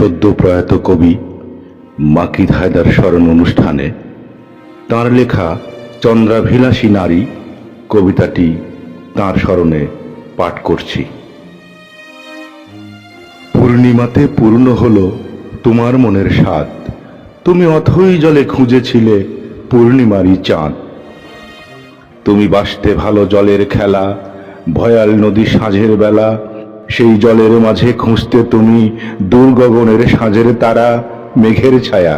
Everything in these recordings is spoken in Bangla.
সদ্য প্রয়াত কবি মাকিদ হায়দার স্মরণ অনুষ্ঠানে তার লেখা চন্দ্রাভিলাষী নারী কবিতাটি তার স্মরণে পাঠ করছি। পূর্ণিমাতে পূর্ণ হল তোমার মনের স্বাদ। তুমি অথই জলে খুঁজেছিলে পূর্ণিমারই চাঁদ। তুমি বাসতে ভালো জলের খেলা, ভয়াল নদী সাঁঝের বেলা সেই জলের মাঝে খুঁজতে তুমি দূরগগনের সাঁঝের তারা, মেঘের ছায়া।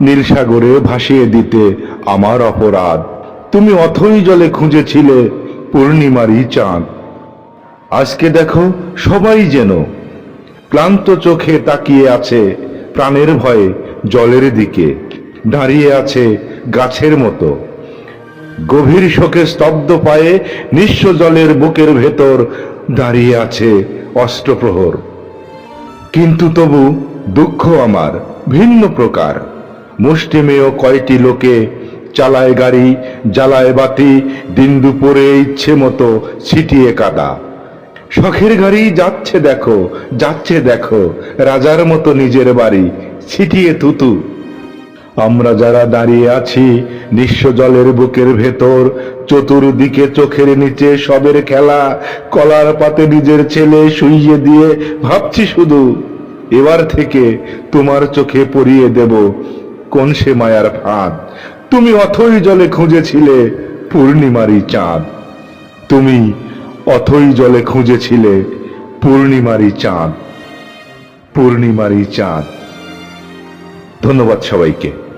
নীল সাগরে ভাসিয়ে দিতে আমার অপরাধ। তুমি অথই জলে খুঁজেছিলে পূর্ণিমারই চাঁদ। আজকে দেখো সবাই যেন ক্লান্ত চোখে তাকিয়ে আছে প্রাণের ভয়ে জলের দিকে। দাঁড়িয়ে আছে গাছের মতো। গভীর শোকে স্তব্ধ পায়ে নিঃস্ব জলের বুকের ভেতর দাঁড়িয়ে আছে অষ্টপ্রহর। কিন্তু তবু দুঃখ আমার ভিন্ন প্রকার। মুষ্টিমেয় কয়টি লোকে চালায় গাড়ি, জ্বালায় বাতি, দিন দুপুরে ইচ্ছে মতো ছিটিয়ে কাদা। শখের গাড়ি যাচ্ছে দেখো যাচ্ছে দেখো, রাজার মতো নিজের বাড়ি ছিটিয়ে তুতু আমরা যারা দাঁড়িয়ে আছি নিঃস্ব জলের বুকের ভেতর, চতুর্দিকে চোখের নিচে সবের খেলা, কলার পাতে নিজের ছেলে শুইয়ে দিয়ে ভাবছি শুধু, এবার থেকে তোমার চোখে পরিয়ে দেব কোন সে মায়ার ফাঁদ। তুমি অথই জলে খুঁজেছিলে পূর্ণিমারি চাঁদ। তুমি অথই জলে খুঁজেছিলে পূর্ণিমারি চাঁদ। পূর্ণিমারি চাঁদ। ধন্যবাদ সবাইকে।